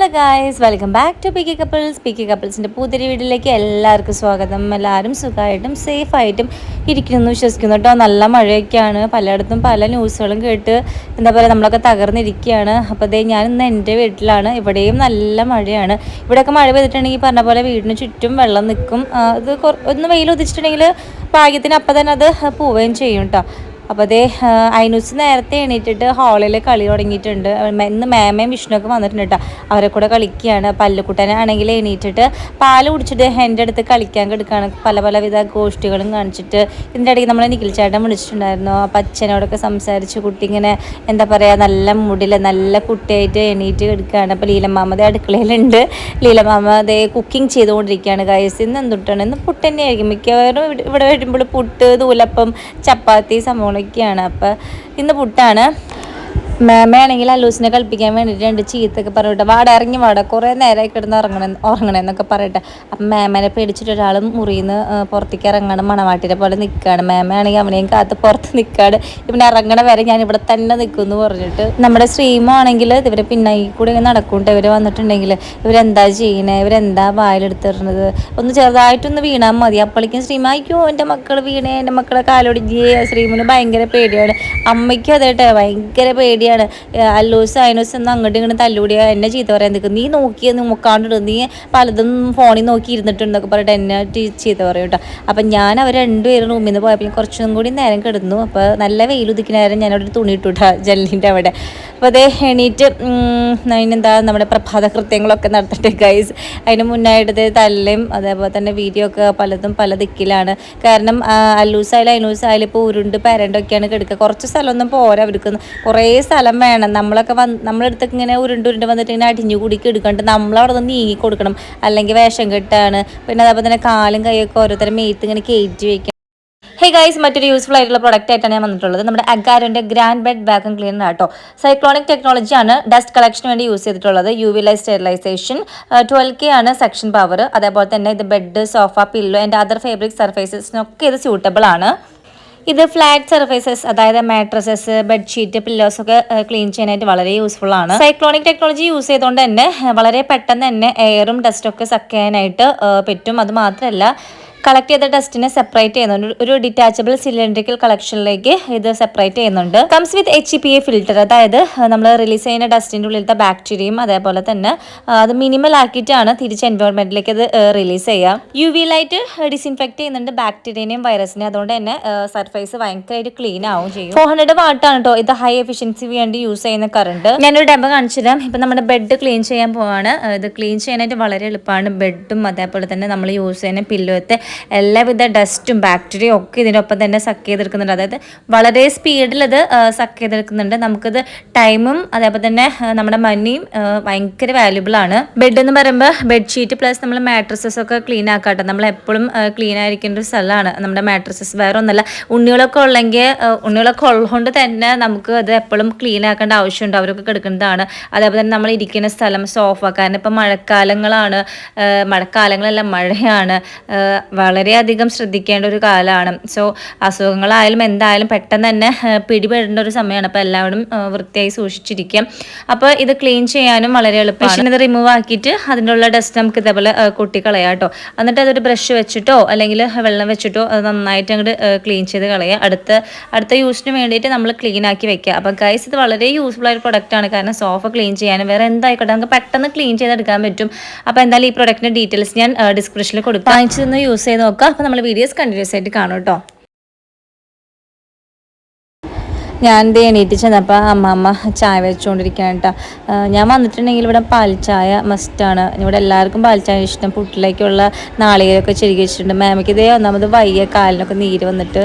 Hello guys welcome back to picky couples picky കപ്പിൾസിന്റെ പുതിയ വീട്ടിലേക്ക് എല്ലാവർക്കും സ്വാഗതം. എല്ലാവരും സുഖമായിട്ടും സേഫായിട്ടും ഇരിക്കുന്നു എന്ന് വിശ്വസിക്കുന്നു കേട്ടോ. നല്ല മഴയൊക്കെയാണ്. പലയിടത്തും പല ന്യൂസുകളും കേട്ട് എന്താ പറയുക നമ്മളൊക്കെ തകർന്നിരിക്കുകയാണ്. അപ്പോൾ അതേ ഞാൻ ഇന്ന് എന്റെ വീട്ടിലാണ്. ഇവിടെയും നല്ല മഴയാണ്. ഇവിടെയൊക്കെ മഴ പെയ്തിട്ടുണ്ടെങ്കിൽ പറഞ്ഞ പോലെ വീടിന് ചുറ്റും വെള്ളം നിൽക്കും. അത് ഒന്ന് വെയിൽ ഉദിച്ചിട്ടുണ്ടെങ്കിൽ ഭാഗ്യത്തിന് അപ്പം തന്നെ അത് പോവുകയും ചെയ്യും കേട്ടോ. അപ്പോൾ അതേ ഐനൂസ് നേരത്തെ എണീറ്റിട്ട് ഹാളിൽ കളി തുടങ്ങിയിട്ടുണ്ട്. ഇന്ന് മേമയും വിഷ്ണുവൊക്കെ വന്നിട്ടുണ്ട് കേട്ടോ അവരെ കൂടെ കളിക്കുകയാണ്. പല്ലുക്കുട്ടനാണെങ്കിൽ എണീറ്റിട്ട് പാൽ കുടിച്ചിട്ട് എന്റെ അടുത്ത് കളിക്കാൻ കിടക്കുകയാണ് പല പലവിധ ഗോഷ്ഠികളും കാണിച്ചിട്ട് ഇതിന്റെ ഇടയ്ക്ക് നമ്മളെ നിഖിൽ ചേട്ടൻ വിളിച്ചിട്ടുണ്ടായിരുന്നു. അപ്പം അച്ഛനോടൊക്കെ സംസാരിച്ച് കുട്ടി ഇങ്ങനെ എന്താ പറയുക നല്ല മുടിൽ നല്ല കുട്ടിയായിട്ട് എണീറ്റ് കിടക്കുകയാണ് അപ്പോൾ ലീലമാമതേ അടുക്കളയിലുണ്ട്. ലീലമാമ അതേ കുക്കിംഗ് ചെയ്തുകൊണ്ടിരിക്കുകയാണ്. കയസ് ഇന്ന് എന്തുട്ടാണ്? ഇന്ന് പുട്ട് തന്നെയായിരിക്കും. മിക്കവാറും ഇവിടെ- വരുമ്പോൾ പുട്ട് നൂലപ്പം ചപ്പാത്തി സംഭവങ്ങളൊക്കെയാണ് അപ്പം ഇന്ന് പുട്ടാണ്. മേമയാണെങ്കിൽ അല്ലൂസിനെ കളിപ്പിക്കാൻ വേണ്ടിയിട്ട് രണ്ട് ചീത്തൊക്കെ പറഞ്ഞിട്ട് വാട ഇറങ്ങി വാട. കുറേ നേരമായി കിടന്ന് ഇറങ്ങണം ഉറങ്ങണമെന്നൊക്കെ പറയട്ടെ. അപ്പം മേമനെ പേടിച്ചിട്ട് ഒരാൾ മുറിയിൽ നിന്ന് പുറത്തേക്ക് ഇറങ്ങണം മണവാട്ടിനെ പോലെ നിൽക്കുകയാണ് മേമയാണെങ്കിൽ അവനെയും കാത്ത് പുറത്ത് നിൽക്കുകയാണ് ഇവനെ ഇറങ്ങണ വരെ ഞാൻ ഇവിടെ തന്നെ നിൽക്കും എന്ന് പറഞ്ഞിട്ട്. നമ്മുടെ സ്ട്രീമാണെങ്കിൽ ഇവരെ പിന്നായി കൂടെ ഇങ്ങനെ നടക്കുന്നുണ്ട് ഇവർ വന്നിട്ടുണ്ടെങ്കിൽ ഇവരെന്താ ചെയ്യണേ? ഇവരെന്താ വായിലെടുത്തിടുന്നത് ഒന്ന് ചെറുതായിട്ടൊന്ന് വീണാൽ മതി. അപ്പോഴേക്കും അയ്യോ എന്റെ മക്കൾ വീണേ. എന്റെ മക്കളെ കാലൊടിഞ്ഞേ. ശ്രീമിന് ഭയങ്കര പേടിയാണ്. അമ്മയ്ക്കും അതേട്ടെ ഭയങ്കര പേടിയാണ്. ഏഹ് അല്ലൂസ് അയനൂസ് എന്ന് അങ്ങോട്ടും ഇങ്ങോട്ടും തല്ലുകൂടിയ എന്നെ ചീത്ത പറയാൻ നിൽക്കും നീ നോക്കി നോക്കാണ്ടിട്ട് നീ പലതും ഫോണിൽ നോക്കി ഇരുന്നിട്ടുണ്ടെന്നൊക്കെ പറഞ്ഞിട്ട് എന്നെ ചീത്ത പറയും കേട്ടോ. അപ്പം ഞാൻ അവർ രണ്ടുപേരും റൂമിൽ നിന്ന് പോയപ്പോൾ കുറച്ചും കൂടി നേരം കിടന്നു. അപ്പോൾ നല്ല വെയിൽ ഉദിക്കുന്ന നേരം ഞാനവിടെ തുണി ഇട്ടു കേട്ടോ ജല്ലിന്റെ അവിടെ. അപ്പോൾ അതേ എണീറ്റ് അതിനെന്താ നമ്മുടെ പ്രഭാത കൃത്യങ്ങളൊക്കെ നടത്തട്ടെ ഗൈസ് അതിന് മുന്നായിട്ട് തല്ലയും അതേപോലെ തന്നെ വീഡിയോ ഒക്കെ പലതും പല ദിക്കിലാണ്. കാരണം അല്ലൂസായാലും അയനൂസായാലും ഇപ്പോൾ ഉരുണ്ട് പരണ്ടൊക്കെയാണ് കിടക്കുക കുറച്ച് സ്ഥലമൊന്നും പോരാ അവർക്ക്. കുറേ സ്ഥലം വേണം. നമ്മളൊക്കെ വന്ന് നമ്മളെടുത്തൊക്കെ ഇങ്ങനെ ഉരുണ്ട് ഉരുണ്ട് വന്നിട്ട് ഇങ്ങനെ അടിഞ്ഞു കൂടിക്ക് കിടക്കണ്ട്. നമ്മളവിടെ നിന്ന് നീങ്ങി കൊടുക്കണം അല്ലെങ്കിൽ വേഷം കെട്ടാണ്. പിന്നെ അതേപോലെ തന്നെ കാലും കൈയൊക്കെ ഓരോരുത്തരും മേത്ത് ഇങ്ങനെ കയറ്റി വെക്കണം. ഹേ ഗൈസ് മറ്റൊരു യൂസ്ഫുൾ ആയിട്ടുള്ള പ്രൊഡക്റ്റ് ആയിട്ടാണ് ഞാൻ വന്നിട്ടുള്ളത്. നമ്മുടെ അഗാരോന്റെ grand bed vacuum cleaner auto cyclonic ടെക്നോളജിയാണ് dust കളക്ഷന് വേണ്ടി യൂസ് ചെയ്തിട്ടുള്ളത്. U V light sterilisation twelve K ആണ് സെക്ഷൻ പവർ അതേപോലെ തന്നെ ഇത് bed sofa pillow and other fabric സർഫേസസിനൊക്കെ ഇത് സ്യൂട്ടബിൾ ആണ്. ഇത് ഫ്ലാറ്റ് സർഫേസസ് അതായത് മാട്രസസ് ബെഡ്ഷീറ്റ് പില്ലോസ് ഒക്കെ ക്ലീൻ ചെയ്യാനായിട്ട് വളരെ യൂസ്ഫുൾ ആണ്. സൈക്ലോണിക് ടെക്നോളജി യൂസ് ചെയ്തുകൊണ്ട് തന്നെ വളരെ പെട്ടെന്ന് തന്നെ എയറും ഡസ്റ്റും ഒക്കെ സക്ക് ചെയ്യാനായിട്ട് പറ്റും. അത് മാത്രമല്ല കളക്ട് ചെയ്ത ഡസ്റ്റിനെ സെപ്പറേറ്റ് ചെയ്യുന്നുണ്ട്. ഒരു ഡിറ്റാച്ചബിൾ സിലിണ്ടറിക്കൽ കളക്ഷനിലേക്ക് ഇത് സെപ്പറേറ്റ് ചെയ്യുന്നുണ്ട്. Comes with H P A filter അതായത് നമ്മൾ റിലീസ് ചെയ്യുന്ന ഡസ്റ്റിന്റെ ഉള്ളിലത്തെ ബാക്ടീരിയയും അതേപോലെ തന്നെ അത് മിനിമൽ ആക്കിയിട്ടാണ് തിരിച്ച് എൻവയോൺമെന്റിലേക്ക് അത് റിലീസ് ചെയ്യുക. യു വി ലൈറ്റ് ഡിസിൻഫെക്ട് ചെയ്യുന്നുണ്ട് ബാക്ടീരിയനെയും വൈറസിനെയും അതുകൊണ്ട് തന്നെ സർഫേസ് ഭയങ്കരമായിട്ട് ക്ലീൻ ആവും ചെയ്യും. ഫോർ ഹൺഡ്രഡ് വാട്ടാണ് കേട്ടോ ഇത് ഹൈ എഫിഷ്യൻസി വേണ്ടി യൂസ് ചെയ്യുന്ന കറണ്ട് ഞാനൊരു ഡെമോ കാണിച്ചു തരാം ഇപ്പം നമ്മുടെ ബെഡ് ക്ലീൻ ചെയ്യാൻ പോവാണ്. ഇത് ക്ലീൻ ചെയ്യാനായിട്ട് വളരെ എളുപ്പമാണ്. ബെഡും അതേപോലെ തന്നെ നമ്മൾ യൂസ് ചെയ്യുന്ന പില്ലോത്തെ എല്ലാവിധ ഡസ്റ്റും ബാക്ടീരിയയും ഒക്കെ ഇതിനൊപ്പം തന്നെ സക്ക് ചെയ്തെടുക്കുന്നുണ്ട്. അതായത് വളരെ സ്പീഡിൽ ഇത് സക്ക് ചെയ്തെടുക്കുന്നുണ്ട്. നമുക്കിത് ടൈമും അതേപോലെ തന്നെ നമ്മുടെ മണിയും ഭയങ്കര വാല്യുബിൾ ആണ്. ബെഡ് എന്ന് പറയുമ്പോൾ ബെഡ്ഷീറ്റ് പ്ലസ് നമ്മൾ മാട്രസസ് ഒക്കെ ക്ലീൻ ആക്കാട്ടെ. നമ്മൾ എപ്പോഴും ക്ലീൻ ആയിരിക്കേണ്ട ഒരു സ്ഥലമാണ് നമ്മുടെ മാട്രസസ് വേറെ ഒന്നല്ല ഉണ്ണികളൊക്കെ ഉള്ളെങ്കിൽ ഉണ്ണികളൊക്കെ ഉള്ളതുകൊണ്ട് തന്നെ നമുക്ക് അത് എപ്പോഴും ക്ലീൻ ആക്കേണ്ട ആവശ്യമുണ്ട്. അവരൊക്കെ കിടക്കുന്നതാണ്. അതേപോലെ തന്നെ നമ്മൾ ഇരിക്കുന്ന സ്ഥലം സോഫ കാരണം ഇപ്പം മഴക്കാലങ്ങളാണ്. മഴക്കാലങ്ങളെല്ലാം മഴയാണ്. വളരെയധികം ശ്രദ്ധിക്കേണ്ട ഒരു കാലമാണ്. സോ അസുഖങ്ങളായാലും എന്തായാലും പെട്ടെന്ന് തന്നെ പിടിപെടേണ്ട ഒരു സമയമാണ്. അപ്പോൾ എല്ലാവരും വൃത്തിയായി സൂക്ഷിച്ചിരിക്കാം. അപ്പോൾ ഇത് ക്ലീൻ ചെയ്യാനും വളരെ എളുപ്പമാണ്. ഇത് റിമൂവ് ആക്കിയിട്ട് അതിനുള്ള ഡസ്റ്റ് നമുക്ക് ഇതേപോലെ കൊട്ടിക്കളയാം കേട്ടോ. എന്നിട്ട് അതൊരു ബ്രഷ് വെച്ചിട്ടോ അല്ലെങ്കിൽ വെള്ളം വെച്ചിട്ടോ അത് നന്നായിട്ട് അങ്ങോട്ട് ക്ലീൻ ചെയ്ത് കളയുക അടുത്ത അടുത്ത യൂസിന് വേണ്ടിയിട്ട് നമ്മൾ ക്ലീൻ ആക്കി വെക്കുക. അപ്പോൾ ഗൈസ് ഇത് വളരെ യൂസ്ഫുൾ ആയ പ്രൊഡക്റ്റ് ആണ്. കാരണം സോഫ ക്ലീൻ ചെയ്യാനും വേറെ എന്തായിക്കോട്ടെ നമുക്ക് പെട്ടെന്ന് ക്ലീൻ ചെയ്തെടുക്കാൻ പറ്റും. അപ്പോൾ എന്തായാലും ഈ പ്രൊഡക്റ്റിന്റെ ഡീറ്റെയിൽസ് ഞാൻ ഡിസ്ക്രിപ്ഷനിൽ കൊടുക്കും. വാങ്ങിച്ചു യൂസ് ചെയ്ത് നോക്കുക. അപ്പോൾ നമ്മൾ വീഡിയോസ് കണ്ടിന്യൂസ് ആയിട്ട് കാണും കേട്ടോ. ഞാൻ ദേ എണീറ്റ് ചെന്നപ്പോൾ അമ്മമ്മ ചായ വെച്ചുകൊണ്ടിരിക്കുകയാണ് കേട്ടോ ഞാൻ വന്നിട്ടുണ്ടെങ്കിൽ ഇവിടെ പാൽച്ചായ ചായ മസ്റ്റാണ് ഇവിടെ എല്ലാവർക്കും പാൽച്ചായ ചായ ഇഷ്ടം. പുട്ടിലേക്കുള്ള നാളികേരമൊക്കെ ചെരുകി വെച്ചിട്ടുണ്ട്. മാമയ്ക്ക് ഇതേ ഒന്നാമത് വയ്യ കാലിനൊക്കെ നീര് വന്നിട്ട്.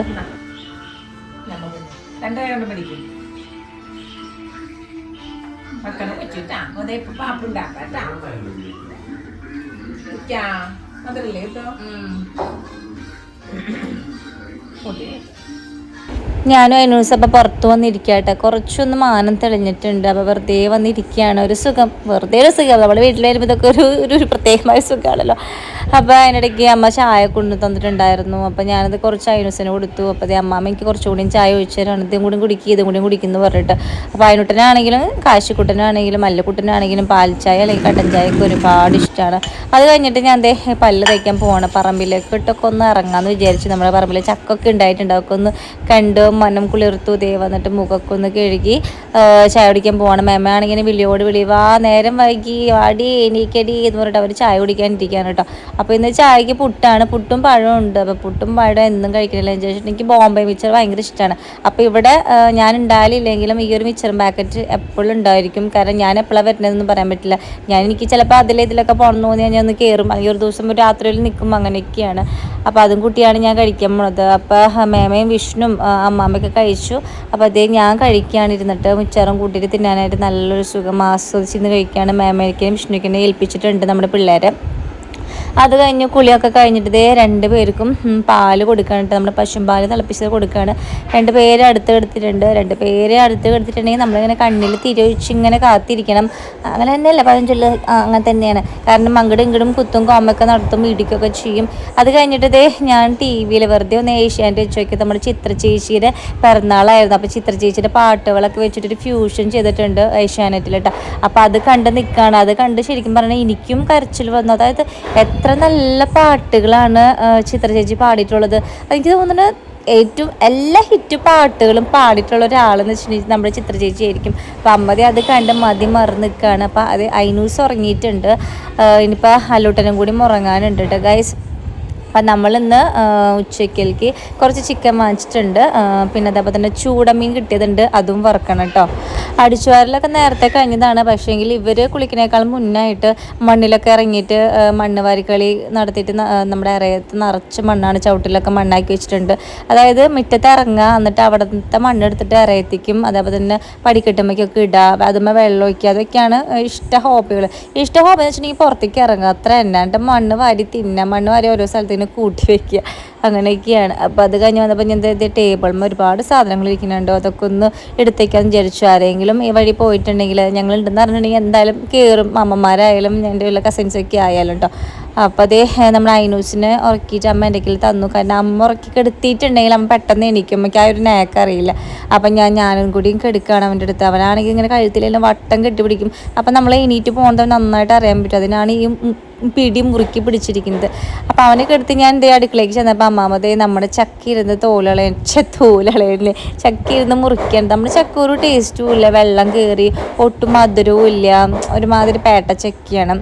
മക്കളെ വെച്ചിട്ടാ. അതേ പാപ്പുണ്ടാക്കാട്ടാ അതല്ലേ കേട്ടോ ഞാനും അതിനോട് അപ്പോൾ പുറത്ത് വന്നിരിക്കട്ടെ. കുറച്ചൊന്ന് മാനം തെളിഞ്ഞിട്ടുണ്ട്. അപ്പോൾ വെറുതെ വന്നിരിക്കുകയാണ്. ഒരു സുഖം. വെറുതെ ഒരു സുഖം. നമ്മൾ വീട്ടിൽ വരുമ്പോൾ ഇതൊക്കെ ഒരു ഒരു പ്രത്യേകമായ സുഖമാണല്ലോ. അപ്പോൾ അതിനിടയ്ക്ക് അമ്മ ചായ കൊണ്ടു തന്നിട്ടുണ്ടായിരുന്നു. അപ്പോൾ ഞാനത് കുറച്ച് അയനൂസിന് കൊടുത്തു. അപ്പോൾ അതേ അമ്മാമ്മ എനിക്ക് കുറച്ചുകൂടിയും ചായ ഒഴിച്ചു തരാണ്. ഇതും കൂടി കുടിക്കുക ഇതും കൂടി കുടിക്കുന്നു പറഞ്ഞിട്ട്. അപ്പോൾ അയനുട്ടനാണെങ്കിലും കാശിക്കുട്ടനാണെങ്കിലും മല്ലക്കുട്ടനാണെങ്കിലും പാൽ ചായ അല്ലെങ്കിൽ കട്ടൻ ചായ ഒക്കെ ഒരുപാട് ഇഷ്ടമാണ് അത് കഴിഞ്ഞിട്ട് ഞാൻ ദേ പല്ല് തയ്ക്കാൻ പോകണം പറമ്പിലേക്ക്. ഇട്ടൊക്കെ ഒന്ന് ഇറങ്ങാമെന്ന് വിചാരിച്ചു നമ്മുടെ പറമ്പിൽ ചക്കൊക്കെ ഉണ്ടായിട്ടുണ്ട് അതൊക്കെ ഒന്ന് കണ്ട് മനം കുളിർത്തു ദേ വന്നിട്ട് മുഖക്കൊന്ന് കഴുകി ചായ കുടിക്കാൻ പോകണം മേമയാണെങ്കിൽ വിളിയോട് വിളി വാ നേരം വൈകി വാടി എണീക്കടി എന്ന് പറഞ്ഞിട്ട് അവർ ചായ കുടിക്കാൻ ഇരിക്കുകയാണ് കേട്ടോ. അപ്പോൾ ഇന്ന് ചായക്ക് പുട്ടാണ്. പുട്ടും പഴവും ഉണ്ട് അപ്പോൾ പുട്ടും പഴം എന്നും കഴിക്കണില്ല. എന്ന് ചോദിച്ചിട്ട് എനിക്ക് ബോംബെ മിച്ചർ ഭയങ്കര ഇഷ്ടമാണ് അപ്പോൾ ഇവിടെ ഞാൻ ഉണ്ടായാലില്ലെങ്കിലും ഈ ഒരു മിച്ചറും പാക്കറ്റ് എപ്പോഴും ഉണ്ടായിരിക്കും. കാരണം ഞാൻ എപ്പോഴാണ് വരുന്നതെന്ന് പറയാൻ പറ്റില്ല. ഞാൻ എനിക്ക് ചിലപ്പോൾ അതിലെ ഇതിലൊക്കെ പോകണം തോന്നിയാൽ ഞാൻ ഒന്ന് കയറും അല്ലെങ്കിൽ ഒരു ദിവസം ഒരു രാത്രിയിൽ നിൽക്കും. അങ്ങനെയൊക്കെയാണ്. അപ്പോൾ അതും കൂട്ടിയാണ് ഞാൻ കഴിക്കാൻ പോണത്. അപ്പോൾ മേമയും വിഷ്ണും ആ, അമ്മാമ്മയൊക്കെ കഴിച്ചു. അപ്പോൾ അതേ ഞാൻ കഴിക്കുകയാണ് ഇരുന്നിട്ട് മിച്ചറും കൂട്ടിയിട്ട് തിന്നാനായിട്ട് നല്ലൊരു സുഖം ആസ്വദിച്ചിരുന്ന് കഴിക്കുകയാണ് മേമയ്ക്കും വിഷ്ണുവിനെ ഏൽപ്പിച്ചിട്ടുണ്ട് നമ്മുടെ പിള്ളേരെ. അത് കഴിഞ്ഞ് കുളിയൊക്കെ കഴിഞ്ഞിട്ട് ഇതേ രണ്ട് പേർക്കും പാൽ കൊടുക്കാനിട്ട് നമ്മുടെ പശുമ്പാൽ തിളപ്പിച്ചത് കൊടുക്കുകയാണ് രണ്ട് പേരെ അടുത്ത് എടുത്തിട്ടുണ്ട് രണ്ട് പേരെ അടുത്ത് എടുത്തിട്ടുണ്ടെങ്കിൽ നമ്മളിങ്ങനെ കണ്ണിൽ തിരിച്ച് ഇങ്ങനെ കാത്തിരിക്കണം. അങ്ങനെ തന്നെയല്ല പതിനഞ്ചുള്ള അങ്ങനെ തന്നെയാണ്. കാരണം അങ്ങടും ഇങ്ങടും കുത്തും കോമൊക്കെ നടത്തും ഇടിക്കൊക്കെ ചെയ്യും. അത് കഴിഞ്ഞിട്ട് ഇതേ ഞാൻ ടി വിയിൽ വെറുതെ ഒന്ന് ഏഷ്യാന്റെ വെച്ച് നോക്കി നമ്മുടെ ചിത്ര ചേച്ചിയുടെ പിറന്നാളായിരുന്നു. അപ്പോൾ ചിത്ര ചേച്ചിയുടെ പാട്ടുകളൊക്കെ വെച്ചിട്ടൊരു ഫ്യൂഷൻ ചെയ്തിട്ടുണ്ട് ഏഷ്യാനെറ്റിലിട്ട് അപ്പോൾ അത് കണ്ട് നിൽക്കുകയാണ് അത് കണ്ട് ശരിക്കും പറഞ്ഞാൽ എനിക്കും കരച്ചിൽ വന്നു. അതായത് എത്ര നല്ല പാട്ടുകളാണ് ചിത്ര ചേച്ചി പാടിയിട്ടുള്ളത്. എനിക്ക് തോന്നുന്നത് ഏറ്റവും എല്ലാ ഹിറ്റ് പാട്ടുകളും പാടിയിട്ടുള്ള ഒരാളെന്ന് വെച്ചിട്ടുണ്ടെങ്കിൽ നമ്മുടെ ചിത്ര ചേച്ചി ആയിരിക്കും. അപ്പം അമ്മതി അത് കണ്ട് മതി മറന്ന് നിൽക്കുകയാണ് അപ്പം അത് ഐനൂസ് ഉറങ്ങിയിട്ടുണ്ട്. ഇനിയിപ്പോൾ അല്ലൂട്ടനും കൂടി ഉറങ്ങാനുണ്ട് കേട്ടോ ഗൈസ് അപ്പം നമ്മളിന്ന് ഉച്ചയ്ക്കലേക്ക് കുറച്ച് ചിക്കൻ വാങ്ങിച്ചിട്ടുണ്ട്. പിന്നെ അതേപോലെ തന്നെ ചൂടമീൻ കിട്ടിയതുണ്ട്. അതും വറക്കണം കേട്ടോ. അടിച്ചുവാരലൊക്കെ നേരത്തെ കഴിഞ്ഞതാണ്. പക്ഷേങ്കിൽ ഇവർ കുളിക്കുന്നേക്കാൾ മുന്നായിട്ട് മണ്ണിലൊക്കെ ഇറങ്ങിയിട്ട് മണ്ണ് വാരിക്കളി നടത്തിയിട്ട് നമ്മുടെ ഇറയത്ത് നിറച്ച് മണ്ണാണ് ചവിട്ടിലൊക്കെ മണ്ണാക്കി വെച്ചിട്ടുണ്ട്. അതായത് മുറ്റത്ത് ഇറങ്ങുക എന്നിട്ട് അവിടുത്തെ മണ്ണെടുത്തിട്ട് ഇറയത്തേക്കും അതേപോലെ തന്നെ പടിക്കെട്ടുമ്മയ്ക്കൊക്കെ ഇടുക അതുമ്പോൾ വെള്ളം ഒഴിക്കുക. അതൊക്കെയാണ് ഇഷ്ട ഹോബികൾ. ഇഷ്ട ഹോബി എന്ന് വെച്ചിട്ടുണ്ടെങ്കിൽ പുറത്തേക്ക് ഇറങ്ങുക. അത്ര തന്നെ. എന്നിട്ട് മണ്ണ് വാരി തിന്നുക. മണ്ണ് വാരി ഓരോ സ്ഥലത്തേന് കൂട്ടി വെക്കുക. അങ്ങനെയൊക്കെയാണ്. അപ്പോൾ അത് കഴിഞ്ഞ് വന്നപ്പോൾ ഞാൻ എന്താ ടേബിളിൽ ഒരുപാട് സാധനങ്ങൾ ഇരിക്കുന്നുണ്ടോ. അതൊക്കെ ഒന്ന് എടുത്തേക്കാന്ന് വിചാരിച്ചു. ആരെങ്കിലും ഈ വഴി പോയിട്ടുണ്ടെങ്കിൽ ഞങ്ങൾ ഉണ്ടെന്ന് പറഞ്ഞിട്ടുണ്ടെങ്കിൽ എന്തായാലും കയറും അമ്മമാരായാലും എന്റെ ഉള്ള കസിൻസൊക്കെ ആയാലും കേട്ടോ അപ്പോൾ അതേ നമ്മൾ ഐനൂസിനെ ഉറക്കിയിട്ട് അമ്മ എന്റെ കയ്യിൽ തന്നു. കാരണം അമ്മ ഉറക്കി കെടുത്തിയിട്ടുണ്ടെങ്കിൽ അമ്മ പെട്ടെന്ന് എനിക്ക് ആ ഒരു നേക്ക് അറിയില്ല. അപ്പം ഞാൻ ഞാനും കൂടിയും കെടുക്കുകയാണ് അവന്റെ അടുത്ത്. അവനാണെങ്കിൽ ഇങ്ങനെ കഴുത്തിലെല്ലാം വട്ടം കെട്ടിപ്പിടിക്കും. അപ്പം നമ്മൾ എണീറ്റ് പോകുന്നത് നന്നായിട്ട് അറിയാൻ പറ്റും. അതിനാണ് ഈ പിടി മുറുക്കി പിടിച്ചിരിക്കുന്നത്. അപ്പോൾ അവനെ കെടുത്ത് ഞാൻ എന്റെ അടുക്കളയ്ക്ക് ചെന്നപ്പോൾ അമ്മാമതേ നമ്മുടെ ചക്കിരുന്ന് തോലളയ തോലളയല്ലേ ചക്കിരുന്ന് മുറിക്കണം നമ്മുടെ ചക്ക ഒരു ടേസ്റ്റും ഇല്ല. വെള്ളം കയറി ഒട്ടും മധുരവും ഇല്ല. ഒരുമാതിരി പേട്ട ചക്കയാണ്.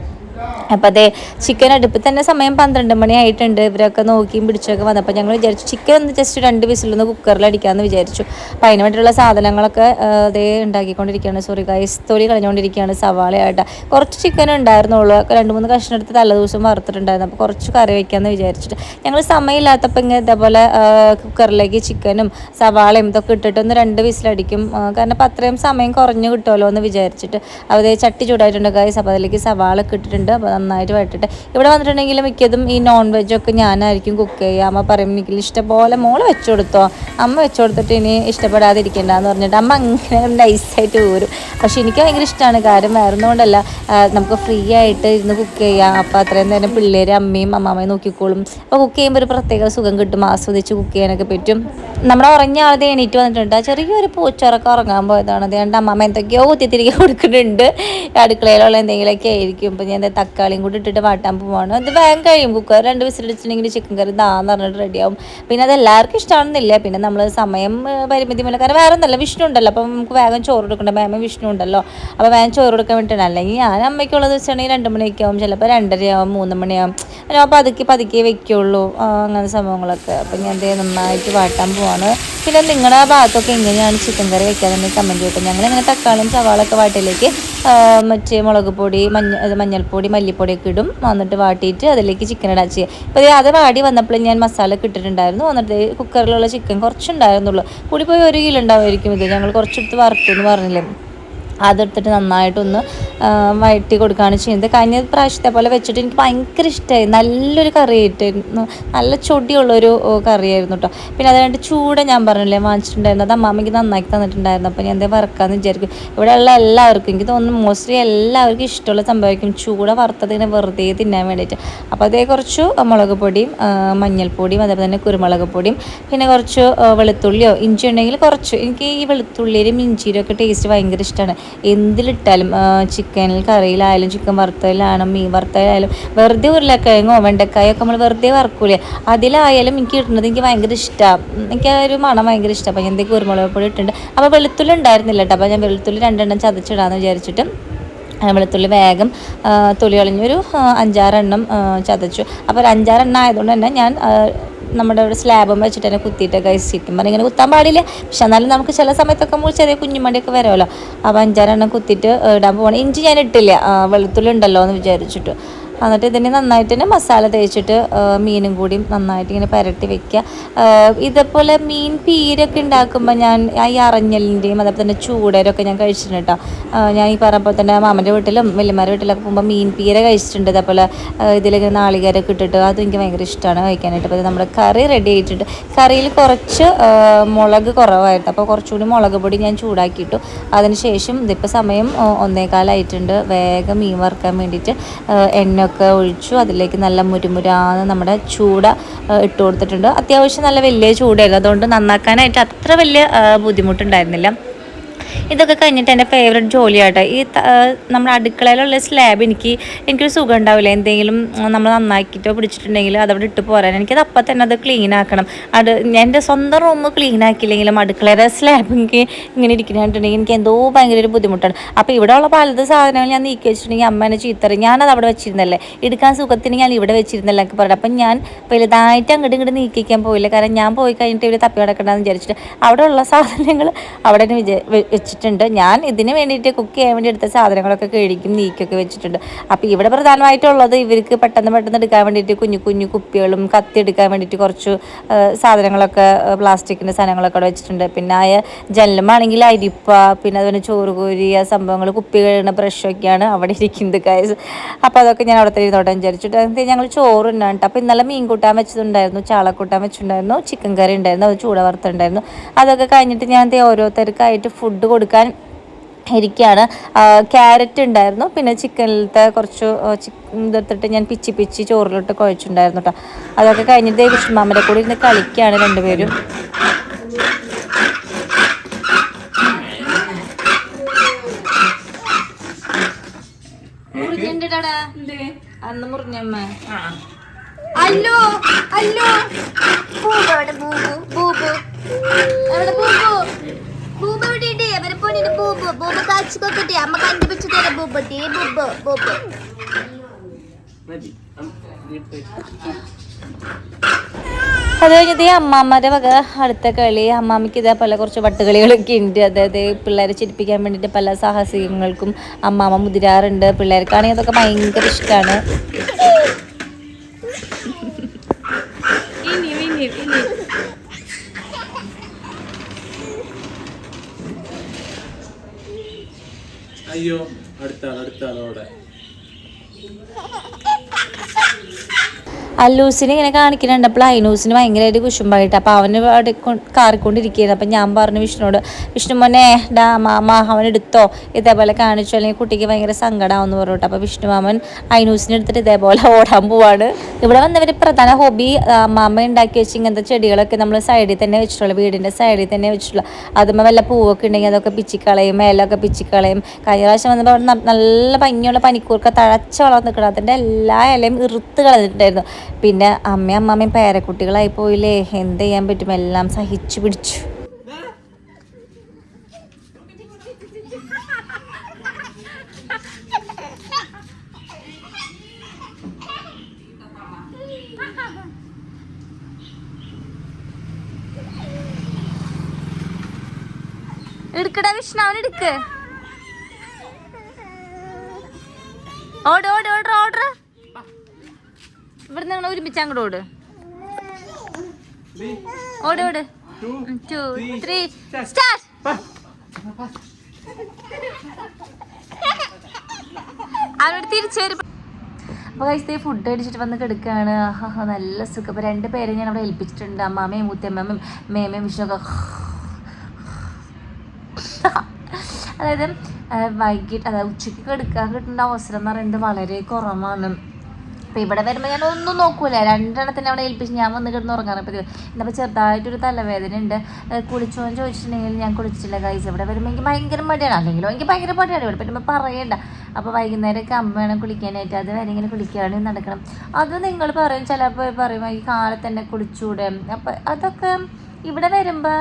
അപ്പം അതെ ചിക്കൻ അടുപ്പിൽ തന്നെ സമയം പന്ത്രണ്ട് മണി ആയിട്ടുണ്ട്. ഇവരൊക്കെ നോക്കിയും പിടിച്ചൊക്കെ വന്നപ്പോൾ ഞങ്ങൾ വിചാരിച്ചു ചിക്കൻ ഒന്ന് ജസ്റ്റ് രണ്ട് വിസിലൊന്ന് കുക്കറിൽ അടിക്കാമെന്ന് വിചാരിച്ചു. അപ്പം അതിന് വേണ്ടിയുള്ള സാധനങ്ങളൊക്കെ അതേ ഉണ്ടാക്കിക്കൊണ്ടിരിക്കുകയാണ്. സോറി ഗൈസ് തൊലി കളഞ്ഞുകൊണ്ടിരിക്കുകയാണ് സവാളയായിട്ട് കുറച്ച് ചിക്കൻ ഉണ്ടായിരുന്നുള്ളൂ. രണ്ട് മൂന്ന് കഷ്ണം എടുത്ത് തലേദിവസം വറുത്തിട്ടുണ്ടായിരുന്നു. അപ്പോൾ കുറച്ച് കറി വയ്ക്കാമെന്ന് വിചാരിച്ചിട്ട്. ഞങ്ങൾ സമയമില്ലാത്തപ്പോൾ ഇങ്ങനെ ഇതേപോലെ കുക്കറിലേക്ക് ചിക്കനും സവാളയും ഇതൊക്കെ ഇട്ടിട്ട് ഒന്ന് രണ്ട് വിസിലടിക്കും. കാരണം അപ്പം അത്രയും സമയം കുറഞ്ഞ് കിട്ടുമല്ലോ എന്ന് വിചാരിച്ചിട്ട്. അതേ ചട്ടി ചൂടായിട്ടുണ്ട് ഗൈസ് അപ്പോൾ അതിലേക്ക് സവാള ഒക്കെ ഇട്ടിട്ടുണ്ട്. അപ്പോൾ നന്നായിട്ട് വട്ടിട്ട് ഇവിടെ വന്നിട്ടുണ്ടെങ്കിൽ മിക്കതും ഈ നോൺ വെജൊക്കെ ഞാനായിരിക്കും കുക്ക് ചെയ്യുക. അമ്മ പറയും എനിക്ക് ഇഷ്ടംപോലെ മോൾ വെച്ചു കൊടുത്തോ. അമ്മ വെച്ചു കൊടുത്തിട്ട് ഇനി ഇഷ്ടപ്പെടാതിരിക്കണ്ടെന്ന് പറഞ്ഞിട്ട് അമ്മ അങ്ങനെ നൈസായിട്ട് ഊരും. പക്ഷെ എനിക്ക് ഭയങ്കര ഇഷ്ടമാണ് കാര്യം വേറൊന്നുകൊണ്ടല്ല നമുക്ക് ഫ്രീ ആയിട്ട് ഇരുന്ന് കുക്ക് ചെയ്യാം. അപ്പോൾ അത്രയും നേരം പിള്ളേർ അമ്മയും അമ്മാമ്മയും നോക്കിക്കോളും. അപ്പോൾ കുക്ക് ചെയ്യുമ്പോൾ ഒരു പ്രത്യേക സുഖം കിട്ടും. ആസ്വദിച്ച് കുക്ക് ചെയ്യാനൊക്കെ പറ്റും. നമ്മുടെ ഉറങ്ങിയ ആളത് എണീറ്റ് വന്നിട്ടുണ്ട്. ആ ചെറിയൊരു പൂച്ചറക്കം ഉറങ്ങാൻ പോയതാണ്. അതുകൊണ്ട് അമ്മാമ്മ എന്തൊക്കെയോ കുത്തിത്തിരികെ കൊടുക്കുന്നുണ്ട്. അടുക്കളയിലുള്ള എന്തെങ്കിലുമൊക്കെ ആയിരിക്കും. ഇപ്പം ഞാൻ തക്കാളിയും കൂടി ഇട്ടിട്ട് വാട്ടാൻ പോവാണ്. അത് വേഗം കഴിയും. കുക്കർ രണ്ട് വിസിൽ വിസിലടിച്ചിട്ടുണ്ടെങ്കിൽ ചിക്കൻ കറി ദാന്ന് പറഞ്ഞിട്ട് റെഡിയാവും പിന്നെ അത് എല്ലാവർക്കും ഇഷ്ടമാണെന്നില്ല പിന്നെ നമ്മൾ സമയം പരിമിതി മൂലം. കാരണം വേറെ ഒന്നല്ല വിഷ്ണു ഉണ്ടല്ലോ. അപ്പം നമുക്ക് വേഗം ചോറ് കൊടുക്കണ്ട? വേഗം വിഷ്ണു ഉണ്ടല്ലോ. അപ്പോൾ വേഗം ചോറ് കൊടുക്കാൻ വേണ്ടിയിട്ടാണ് അല്ലെങ്കിൽ ഞാൻ അമ്മയ്ക്കുള്ളത് വെച്ചിട്ടുണ്ടെങ്കിൽ രണ്ട് മണിയൊക്കെയാവും. ചിലപ്പോൾ രണ്ടരയാവും മൂന്ന് മണിയാവും അപ്പോൾ പതുക്കി പതുക്കി വെക്കുള്ളൂ. അങ്ങനെ സംഭവങ്ങളൊക്കെ. അപ്പം ഞാൻ ദേ നന്നായിട്ട് വാട്ടാൻ പോവാണ്. പിന്നെ നിങ്ങളുടെ ഭാഗത്തൊക്കെ എങ്ങനെയാണ് ചിക്കൻ കറി വെക്കാതെ കമന്റ് ചെയ്തിട്ട് ഞങ്ങളിങ്ങനെ തക്കാളിയും സവാളൊക്കെ വാട്ടിലേക്ക് മറ്റേ മുളക് പൊടി മഞ്ഞ മഞ്ഞൾപ്പൊടി മല്ലിപ്പൊടിയൊക്കെ ഇടും. വന്നിട്ട് വാട്ടിയിട്ട് അതിലേക്ക് ചിക്കൻ ഇടാൻ ചെയ്യുക ഇപ്പോൾ അത് വാടി വന്നപ്പോൾ ഞാൻ മസാല ഇട്ടിട്ടുണ്ടായിരുന്നു. വന്നിട്ട് കുക്കറിലുള്ള ചിക്കൻ കുറച്ചുണ്ടായിരുന്നുള്ളൂ. കൂടി പോയി ഒരു കിലോ ഉണ്ടാവുമായിരിക്കും ഇത്. ഞങ്ങൾ കുറച്ചെടുത്ത് വറുത്തു എന്ന് പറഞ്ഞില്ലേ? അതെടുത്തിട്ട് നന്നായിട്ടൊന്ന് വയറ്റി കൊടുക്കുകയാണ് ചെയ്യുന്നത്. കഴിഞ്ഞ പ്രാവശ്യത്തെ പോലെ വെച്ചിട്ട് എനിക്ക് ഭയങ്കര ഇഷ്ടമായി നല്ലൊരു കറി ആയിട്ടായിരുന്നു നല്ല ചൊടിയുള്ളൊരു കറിയായിരുന്നു കേട്ടോ പിന്നെ അത് കഴിഞ്ഞിട്ട് ചൂട് ഞാൻ പറഞ്ഞില്ലേ വാങ്ങിച്ചിട്ടുണ്ടായിരുന്നു അത് അമ്മാമ്മയ്ക്ക് നന്നാക്കി തന്നിട്ടുണ്ടായിരുന്നു. അപ്പോൾ ഞാൻ എന്തേ വറക്കാമെന്ന് വിചാരിക്കും. ഇവിടെയുള്ള എല്ലാവർക്കും എനിക്ക് തോന്നുന്നു മോസ്റ്റ്ലി എല്ലാവർക്കും ഇഷ്ടമുള്ള സംഭവിക്കും ചൂട വറുത്തതിനെ വെറുതെ തിന്നാൻ വേണ്ടിയിട്ട്. അപ്പോൾ അതേ കുറച്ച് മുളക് പൊടിയും മഞ്ഞൾപ്പൊടിയും അതേപോലെ തന്നെ കുരുമുളക് പൊടിയും പിന്നെ കുറച്ച് വെളുത്തുള്ളിയോ ഇഞ്ചി ഉണ്ടെങ്കിൽ കുറച്ച്. എനിക്ക് ഈ വെളുത്തുള്ളിയിലും ഇഞ്ചിയിലും ഒക്കെ ടേസ്റ്റ് ഭയങ്കര ഇഷ്ടമാണ് എന്തിലിട്ടാലും ചിക്കനിൽ കറിയിലായാലും ചിക്കൻ വറുത്തതിലായാലും മീൻ വറുത്തതിലായാലും വെറുതെ ഉരുളക്കിഴങ്ങോ വെണ്ടക്കായോ ഒക്കെ നമ്മൾ വെറുതെ വറക്കൂലേ? അതിലായാലും എനിക്ക് ഇടുന്നത് എനിക്ക് ഭയങ്കര ഇഷ്ടമാണ് എനിക്ക് ആ ഒരു മണം ഭയങ്കര ഇഷ്ടമാണ് അപ്പോൾ ഞാൻ എന്തൊക്കെ കുരുമുളക് പൊടി ഇട്ടിട്ടുണ്ട്. അപ്പോൾ വെളുത്തുള്ളി ഉണ്ടായിരുന്നില്ല കേട്ടോ. അപ്പോൾ ഞാൻ വെളുത്തുള്ളി രണ്ടെണ്ണം ചതച്ചിടാമെന്ന് വിചാരിച്ചിട്ട് വെളുത്തുള്ളി വേഗം തൊലി കളഞ്ഞൊരു അഞ്ചാറെണ്ണം ചതച്ചു. അപ്പോൾ ഒരു അഞ്ചാറെണ്ണം ആയതുകൊണ്ട് തന്നെ ഞാൻ നമ്മുടെ ഒരു സ്ലാബും വെച്ചിട്ട് തന്നെ കുത്തിയിട്ടൊക്കെ കഴിച്ചിരിക്കും പറഞ്ഞാൽ ഇങ്ങനെ കുത്താൻ പാടില്ല. പക്ഷെ എന്നാലും നമുക്ക് ചില സമയത്തൊക്കെ ചെറിയ കുഞ്ഞുമണിയൊക്കെ വരുമല്ലോ. അപ്പോൾ അഞ്ചാറെണ്ണം കുത്തിയിട്ട് ഇടാൻ പോകണം ഇഞ്ചി ഞാൻ ഇട്ടില്ല. വെളുത്തുള്ളി ഉണ്ടല്ലോ എന്ന് വിചാരിച്ചിട്ട്. എന്നിട്ട് ഇതിനെ നന്നായിട്ട് തന്നെ മസാല തേച്ചിട്ട് മീനും കൂടി നന്നായിട്ട് ഇങ്ങനെ പുരട്ടി വെക്കുക. ഇതേപോലെ മീൻ പീരൊക്കെ ഉണ്ടാക്കുമ്പോൾ ഞാൻ ഈ അറഞ്ഞലിന്റെയും അതേപോലെ തന്നെ ചൂടരൊക്കെ ഞാൻ കഴിച്ചിട്ടുണ്ട് കേട്ടോ. ഞാൻ ഈ പറഞ്ഞപ്പോൾ തന്നെ മാമന്റെ വീട്ടിലും വലിയമാരുടെ വീട്ടിലൊക്കെ പോകുമ്പോൾ മീൻ പീര കഴിച്ചിട്ടുണ്ട് അതേപോലെ ഇതിലൊക്കെ നാളികേരൊക്കെ ഇട്ടിട്ട് അതും എനിക്ക് ഭയങ്കര ഇഷ്ടമാണ് കഴിക്കാനായിട്ട്. അപ്പോൾ നമ്മുടെ കറി റെഡി ആയിട്ടുണ്ട്. കറിയിൽ കുറച്ച് മുളക് കുറവായിട്ട് അപ്പോൾ കുറച്ചുകൂടി മുളക് പൊടി ഞാൻ ചൂടാക്കിയിട്ടു. അതിനുശേഷം ഇതിപ്പോൾ സമയം ഒന്നേകാലായിട്ടുണ്ട്. വേഗം മീൻ വറുക്കാൻ വേണ്ടിയിട്ട് ആ, എണ്ണയൊക്കെ ഒഴിച്ചു. അതിലേക്ക് നല്ല മുരുമുരാന്ന് നമ്മുടെ ചൂട ഇട്ട് കൊടുത്തിട്ടുണ്ട്. അത്യാവശ്യം നല്ല വലിയ ചൂടായിരുന്നു. അതുകൊണ്ട് നന്നാക്കാനായിട്ട് അത്ര വലിയ ബുദ്ധിമുട്ടുണ്ടായിരുന്നില്ല. ഇതൊക്കെ കഴിഞ്ഞിട്ട് എന്റെ ഫേവററ്റ് ജോലിയാട്ടെ. ഈ നമ്മുടെ അടുക്കളയിലുള്ള സ്ലാബ് എനിക്ക് എനിക്കൊരു സുഖം ഉണ്ടാവില്ല. എന്തെങ്കിലും നമ്മൾ നന്നാക്കിയിട്ടോ പിടിച്ചിട്ടുണ്ടെങ്കിൽ അതവിടെ ഇട്ട് പോരാൻ. എനിക്കത് അപ്പം തന്നെ അത് ക്ലീൻ ആക്കണം. അത് എന്റെ സ്വന്തം റൂം ക്ലീൻ ആക്കിയില്ലെങ്കിലും അടുക്കളയുടെ സ്ലാബ് എനിക്ക് ഇങ്ങനെ ഇരിക്കുന്നുണ്ടെങ്കിൽ എനിക്ക് എന്തോ ഭയങ്കര ഒരു ബുദ്ധിമുട്ടാണ്. അപ്പോൾ ഇവിടെ ഉള്ള പലത് സാധനങ്ങൾ ഞാൻ നീക്കി വെച്ചിട്ടുണ്ടെങ്കിൽ അമ്മേനെ ചീത്തറി ഞാനത് അവിടെ വെച്ചിരുന്നല്ലേ? എടുക്കാൻ സുഖത്തിന് ഞാൻ ഇവിടെ വെച്ചിരുന്നല്ലേ എന്നൊക്കെ പറഞ്ഞു അപ്പം ഞാൻ വലുതായിട്ട് അങ്ങോട്ട് ഇങ്ങോട്ട് നീക്കിക്കാൻ പോയില്ല. കാരണം ഞാൻ പോയി കഴിഞ്ഞിട്ട് ഇവിടെ തപ്പി കിടക്കണ്ടെന്ന് വിചാരിച്ചിട്ട് അവിടെ ഉള്ള സാധനങ്ങൾ അവിടെ തന്നെ വിചാ വെ- വെച്ചിട്ടുണ്ട്. ഞാൻ ഇതിന് വേണ്ടിയിട്ട് കുക്ക് ചെയ്യാൻ വേണ്ടി എടുത്ത സാധനങ്ങളൊക്കെ കഴിക്കും നീക്കൊക്കെ വെച്ചിട്ടുണ്ട്. അപ്പോൾ ഇവിടെ പ്രധാനമായിട്ടുള്ളത് ഇവർക്ക് പെട്ടെന്ന് പെട്ടെന്ന് എടുക്കാൻ വേണ്ടിയിട്ട് കുഞ്ഞു കുഞ്ഞു കുപ്പികളും കത്തി എടുക്കാൻ വേണ്ടിയിട്ട് കുറച്ച് സാധനങ്ങളൊക്കെ പ്ലാസ്റ്റിക്കിന്റെ സാധനങ്ങളൊക്കെ അവിടെ വെച്ചിട്ടുണ്ട്. പിന്നെ ആയ ജനലുമാണെങ്കിൽ അരിപ്പ പിന്നെ അതുപോലെ ചോറ് കോരി ആ സംഭവങ്ങൾ കുപ്പി കഴുകുന്ന ബ്രഷൊക്കെയാണ് അവിടെ ഇരിക്കുന്നത് കായസ് അപ്പോൾ അതൊക്കെ ഞാൻ അവിടെ തന്നെ ഇരുന്നോട്ടെ വിചാരിച്ചിട്ട്. ഞങ്ങൾ ചോറ് ഉണ്ടായിട്ട് അപ്പോൾ ഇന്നലെ മീൻ കൂട്ടാൻ വെച്ചതുണ്ടായിരുന്നു ചാളക്കൂട്ടാൻ വെച്ചിട്ടുണ്ടായിരുന്നു ചിക്കൻ കറി ഉണ്ടായിരുന്നു അത് ചൂട വറുത്തുണ്ടായിരുന്നു അതൊക്കെ കഴിഞ്ഞിട്ട് ഞാൻ ഓരോരുത്തർക്കായിട്ട് ഫുഡ് കൊടുക്കാൻ ഇരിക്കുകയാണ് ക്യാരറ്റ് ഉണ്ടായിരുന്നു. പിന്നെ ചിക്കനിലത്തെ കുറച്ച് ഇതെടുത്തിട്ട് ഞാൻ പിച്ചി പിച്ചി ചോറിലിട്ട് കുഴച്ചിട്ടുണ്ടായിരുന്നു കേട്ടോ അതൊക്കെ കഴിഞ്ഞിട്ട് കൃഷ്ണമാമരെ കൂടി ഇരുന്ന് കളിക്കുകയാണ് രണ്ടുപേരും. അന്ന് മുറിഞ്ഞമ്മ. ആ. അല്ലോ അല്ലോ. ബൂബു എവിടെ ബൂബു ബൂബു എവിടെ ബൂബു ബൂബു എവിടെ ബൂബു. കാച്ചിക്കൊക്കെ അമ്മ കണ്ടുപിടിച്ചു തരാം ബൂബട്ടി ബൂബു ബൂബു. മതി. അത് കഴിഞ്ഞത് ഈ അമ്മാമ്മയുടെ വക അടുത്ത കളി. അമ്മാമ്മയ്ക്ക് ഇതേ പല കുറച്ച് വട്ടുകളികളൊക്കെ ഉണ്ട്. അതായത് പിള്ളേരെ ചിരിപ്പിക്കാൻ വേണ്ടിയിട്ട് പല സാഹസികങ്ങൾക്കും അമ്മാമ്മ മുതിരാറുണ്ട്. പിള്ളേർക്കാണെങ്കിൽ അതൊക്കെ ഭയങ്കര ഇഷ്ടമാണ് അയ്യോ അടുത്ത അടുത്ത ആളോടെ അല്ലൂസിനെ ഇങ്ങനെ കാണിക്കുന്നുണ്ട് അപ്പോൾ അയിനൂസിന് ഭയങ്കരമായിട്ട് കുശുമ്പായിട്ട്. അപ്പോൾ അവന് അവിടെ കാറിക്കൊണ്ടിരിക്കുകയായിരുന്നു. അപ്പം ഞാൻ പറഞ്ഞു വിഷ്ണുവോട് വിഷ്ണു മോനെ ഡാ മാമ അവൻ എടുത്തോ. ഇതേപോലെ കാണിച്ചു. അല്ലെങ്കിൽ കുട്ടിക്ക് ഭയങ്കര സങ്കടമാവെന്ന് പറഞ്ഞിട്ട് അപ്പോൾ വിഷ്ണു മാമൻ അയിനൂസിനെ എടുത്തിട്ട് ഇതേപോലെ ഓടാൻ പോവാണ്. ഇവിടെ വന്നവർ പ്രധാന ഹോബി മാമ ഉണ്ടാക്കി വെച്ച് ഇങ്ങനത്തെ ചെടികളൊക്കെ നമ്മൾ സൈഡിൽ തന്നെ വെച്ചിട്ടുള്ള വീടിന്റെ സൈഡിൽ തന്നെ വെച്ചിട്ടുള്ള. അതുമ്പോൾ വല്ല പൂവൊക്കെ ഉണ്ടെങ്കിൽ അതൊക്കെ പിച്ചിക്കളയും മേലൊക്കെ പിച്ചിക്കളയും. കഴിഞ്ഞ പ്രാവശ്യം വന്നപ്പോൾ നല്ല ഭംഗിയുള്ള പനിക്കൂർക്ക തഴച്ച വളം നിൽക്കണം അതിന്റെ എല്ലാ ഇലയും ഇറുത്ത് കളഞ്ഞിട്ടുണ്ടായിരുന്നു. പിന്നെ അമ്മയും അമ്മാമ്മയും പേരക്കുട്ടികളായി പോയില്ലേ എന്ത് ചെയ്യാൻ പറ്റും? എല്ലാം സഹിച്ചു പിടിച്ചു. എടുക്കടാ വിഷ്ണു അവൻ എടുക്ക്. ഓട് ഓട് ഓട് ഓട് ഇവിടെ നിങ്ങൾ ഒരുമിച്ച് അങ്ങോട്ട് ഓട്. ഓട് ഓട്. ടു ത്രീ സ്റ്റാർട്ട് അവരോട് തിരിച്ചു വരും. അപ്പോൾ കഴിച്ചത് ഫുഡ് അടിച്ചിട്ട് വന്ന് കിടക്കുകയാണ് ആഹാ നല്ല സുഖം. അപ്പോൾ രണ്ട് പേരെ ഞാൻ അവിടെ ഏൽപ്പിച്ചിട്ടുണ്ട്. അമ്മാമയും മൂത്തമ്മയും മേമയും വിഷ്ണുക്കെ അതായത് വൈകിട്ട് അതായത് ഉച്ചയ്ക്ക് കിടക്കാൻ കിട്ടേണ്ട അവസരം എന്ന് പറയുന്നത് വളരെ കുറവാണ്. അപ്പോൾ ഇവിടെ വരുമ്പോൾ ഞാൻ ഒന്നും നോക്കൂല. രണ്ടെണ്ണത്തിന് അവിടെ ഏൽപ്പിച്ച് ഞാൻ വന്ന് കിടന്ന് ഉറങ്ങാറ് പതിവ് എന്നപ്പോൾ ചെറുതായിട്ടൊരു തലവേദന ഉണ്ട്. കുളിച്ചോ എന്ന് ചോദിച്ചിട്ടുണ്ടെങ്കിൽ ഞാൻ കുളിച്ചില്ല കഴിച്ചു ഇവിടെ വരുമ്പോൾ എനിക്ക് ഭയങ്കര മടിയാണ്. അല്ലെങ്കിലും എനിക്ക് ഭയങ്കര മടിയാണ്. ഇവിടെ പറ്റുമ്പോൾ പറയണ്ട. അപ്പോൾ വൈകുന്നേരമൊക്കെ അമ്മ വേണം കുളിക്കാനായിട്ട്. അത് വരെ ഇങ്ങനെ കുളിക്കാണ്ട് നടക്കണം. അത് നിങ്ങൾ പറയും. ചിലപ്പോൾ പറയും ഈ കാലത്ത് തന്നെ കുളിച്ചൂടെ? അപ്പം അതൊക്കെ ഇവിടെ വരുമ്പോൾ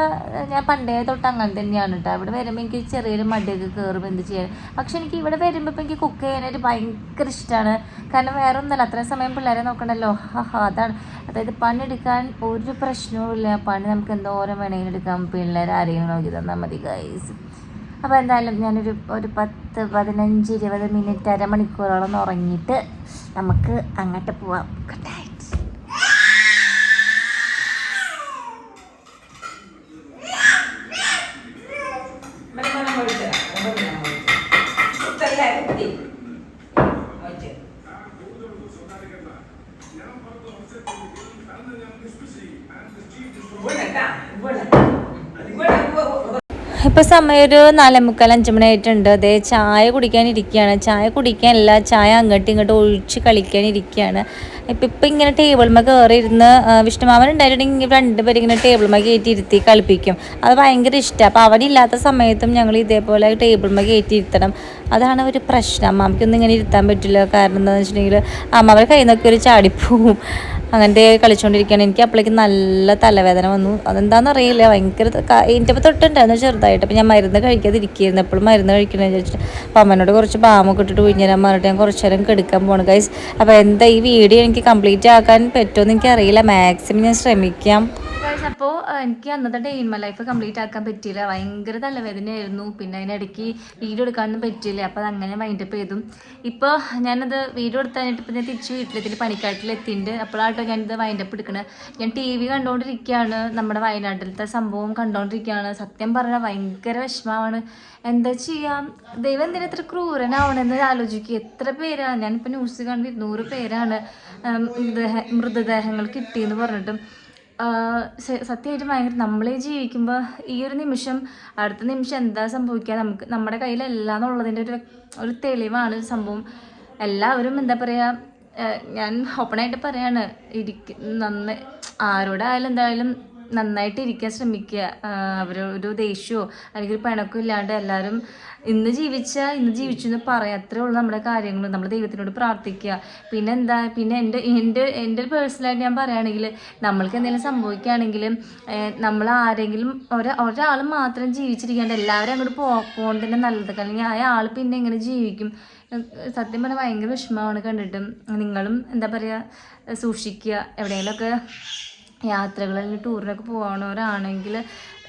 ഞാൻ പണ്ടേ തൊട്ട് അങ്ങനെ തന്നെയാണ് കേട്ടോ ഇവിടെ വരുമ്പോൾ എനിക്ക് ചെറിയൊരു മടിയൊക്കെ കയറും എന്ത് ചെയ്യാൻ. പക്ഷെ എനിക്ക് ഇവിടെ വരുമ്പോൾ ഇപ്പം എനിക്ക് കുക്ക് ചെയ്യാനായിട്ട് ഭയങ്കര ഇഷ്ടമാണ് കാരണം വേറെ ഒന്നുമില്ല അത്രയും സമയം പിള്ളേരെ നോക്കണ്ടല്ലോ. ഹാ അതാണ്. അതായത് പണിയെടുക്കാൻ ഒരു പ്രശ്നവുമില്ല പണി നമുക്ക് എന്തോരം വേണമെങ്കിലും എടുക്കാം. പിള്ളേർ ആരെയും നോക്കി തന്നാൽ മതി ഗൈസ് അപ്പോൾ എന്തായാലും ഞാനൊരു ഒരു പത്ത് പതിനഞ്ച് ഇരുപത് മിനിറ്റ് അരമണിക്കൂറോളം ഉറങ്ങിയിട്ട് നമുക്ക് അങ്ങോട്ട് പോവാം. ولد ولد ഇപ്പോൾ സമയം ഒരു നാലേമുക്കാൽ അഞ്ച് മണി ആയിട്ടുണ്ട്. അതേ ചായ കുടിക്കാൻ ഇരിക്കുകയാണ്. ചായ കുടിക്കാനല്ല ചായ അങ്ങോട്ടും ഇങ്ങോട്ടും ഒഴിച്ച് കളിക്കാൻ ഇരിക്കുകയാണ്. ഇപ്പം ഇപ്പം ഇങ്ങനെ ടേബിൾമ കയറി ഇരുന്ന് വിഷ്ണുമാവൻ ഉണ്ടായിട്ടുണ്ടെങ്കിൽ രണ്ടുപേരും ഇങ്ങനെ ടേബിൾമ കയറ്റി ഇരുത്തി കളിപ്പിക്കും. അത് ഭയങ്കര ഇഷ്ടമാണ് അപ്പോൾ അവനില്ലാത്ത സമയത്തും ഞങ്ങൾ ഇതേപോലെ ടേബിൾമ കയറ്റി ഇരുത്തണം അതാണ് ഒരു പ്രശ്നം. അമ്മയ്ക്കൊന്നും ഇങ്ങനെ ഇരുത്താൻ പറ്റില്ല. കാരണം എന്താണെന്ന് വെച്ചിട്ടുണ്ടെങ്കിൽ അമ്മ കയ്യിൽ നിന്നൊക്കെ ഒരു ചാടിപ്പോവും. അങ്ങനത്തെ കളിച്ചുകൊണ്ടിരിക്കുകയാണ് എനിക്ക് അപ്പോഴേക്കും നല്ല തലവേദന വന്നു. അതെന്താണെന്ന് അറിയില്ല. ഭയങ്കര എന്റെ തൊട്ടുണ്ടായിരുന്നു ചെറുതായിട്ട്. അപ്പോൾ ഞാൻ മരുന്ന് കഴിക്കാതിരിക്കുകയായിരുന്നു എപ്പോഴും മരുന്ന് കഴിക്കണമെന്ന് വിചാരിച്ചിട്ട്. അപ്പോൾ അമ്മനോട് കുറച്ച് ബാമൊക്കെ ഇട്ടിട്ട് ഞാൻ പറഞ്ഞിട്ട് ഞാൻ കുറച്ച് നേരം കെടുക്കാൻ പോകണം ഗൈസ് അപ്പോൾ എന്താ ഈ വീഡിയോ എനിക്ക് കംപ്ലീറ്റ് ആക്കാൻ പറ്റുമെന്ന് എനിക്കറിയില്ല. മാക്സിമം ഞാൻ ശ്രമിക്കാം. അപ്പോൾ എനിക്ക് അന്നത്തെ day in my life complete ആക്കാൻ പറ്റിയില്ല. ഭയങ്കര തലവേദനയായിരുന്നു. പിന്നെ അതിനിടയ്ക്ക് വീഡിയോ എടുക്കാനൊന്നും പറ്റിയില്ല. അപ്പോൾ അത് അങ്ങനെ അപ്പ് ചെയ്തു. ഇപ്പോൾ ഞാനത് വീഡിയോ എടുത്താനായിട്ട് ഇപ്പോൾ ഞാൻ തിരിച്ച് പണിക്കാട്ടിൽ എത്തിയിട്ടുണ്ട് അപ്പോഴാട്ടോ ഞാനിത് വൈൻഡപ്പ് എടുക്കണത് ഞാൻ ടി വി കണ്ടുകൊണ്ടിരിക്കുകയാണ് നമ്മുടെ വയനാട്ടിലത്തെ സംഭവം കണ്ടുകൊണ്ടിരിക്കുകയാണ് സത്യം പറഞ്ഞാൽ ഭയങ്കര വിഷമമാണ്. എന്താ ചെയ്യാം? ദൈവം എന്തിനാ ഇത്ര ക്രൂരനാവണമെന്ന് ആലോചിക്കുക. എത്ര പേരാണ് ഞാനിപ്പോൾ ന്യൂസ് കാണുന്ന ഇരുന്നൂറ് പേരാണ് മൃതദേഹങ്ങൾ കിട്ടിയെന്ന് പറഞ്ഞിട്ടും. സത്യമായിട്ട് ഭയങ്കര നമ്മളെ ജീവിക്കുമ്പോൾ ഈ ഒരു നിമിഷം അടുത്ത നിമിഷം എന്താ സംഭവിക്കുക നമുക്ക് നമ്മുടെ കയ്യിലല്ല എന്നുള്ളതിന്റെ ഒരു ഒരു തെളിവാണ് സംഭവം. എല്ലാവരും എന്താ പറയുക ഞാൻ ഓപ്പണായിട്ട് പറയാണ് ഇരിക്ക നന്ന ആരോടായാലും എന്തായാലും നന്നായിട്ട് ഇരിക്കാൻ ശ്രമിക്കുക അവരൊരു ദേഷ്യമോ അല്ലെങ്കിൽ പിണക്കോ ഇല്ലാണ്ട് എല്ലാവരും ഇന്ന് ജീവിച്ച ഇന്ന് ജീവിച്ചു എന്ന് പറയാം. അത്രേ ഉള്ളൂ നമ്മുടെ കാര്യങ്ങൾ നമ്മൾ ദൈവത്തിനോട് പ്രാർത്ഥിക്കുക പിന്നെ എന്താ പിന്നെ എന്റെ എന്റെ എന്റെ പേഴ്സണലായിട്ട് ഞാൻ പറയുകയാണെങ്കിൽ നമ്മൾക്ക് എന്തെങ്കിലും സംഭവിക്കുകയാണെങ്കിൽ നമ്മൾ ആരെങ്കിലും ഒരാ ഒരാൾ മാത്രം ജീവിച്ചിരിക്കാണ്ട് എല്ലാവരും അങ്ങോട്ട് പോ തന്നെ നല്ലത്. അല്ലെങ്കിൽ ആ ആൾ പിന്നെ എങ്ങനെ ജീവിക്കും? സത്യം പറഞ്ഞാൽ ഭയങ്കര വിഷമമാണ് കണ്ടിട്ടും. നിങ്ങളും എന്താ പറയുക സൂക്ഷിക്കുക എവിടെയെങ്കിലുമൊക്കെ യാത്രകൾ അല്ലെങ്കിൽ ടൂറിനൊക്കെ പോകണവരാണെങ്കിൽ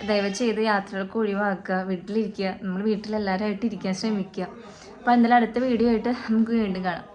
ദയവ് ചെയ്ത് യാത്രകളൊക്കെ ഒഴിവാക്കുക. വീട്ടിലിരിക്കുക. നമ്മൾ വീട്ടിലെല്ലാവരുമായിട്ട് ഇരിക്കാൻ ശ്രമിക്കുക. അപ്പോൾ എന്തായാലും അടുത്ത വീഡിയോ ആയിട്ട് നമുക്ക് വീണ്ടും കാണാം.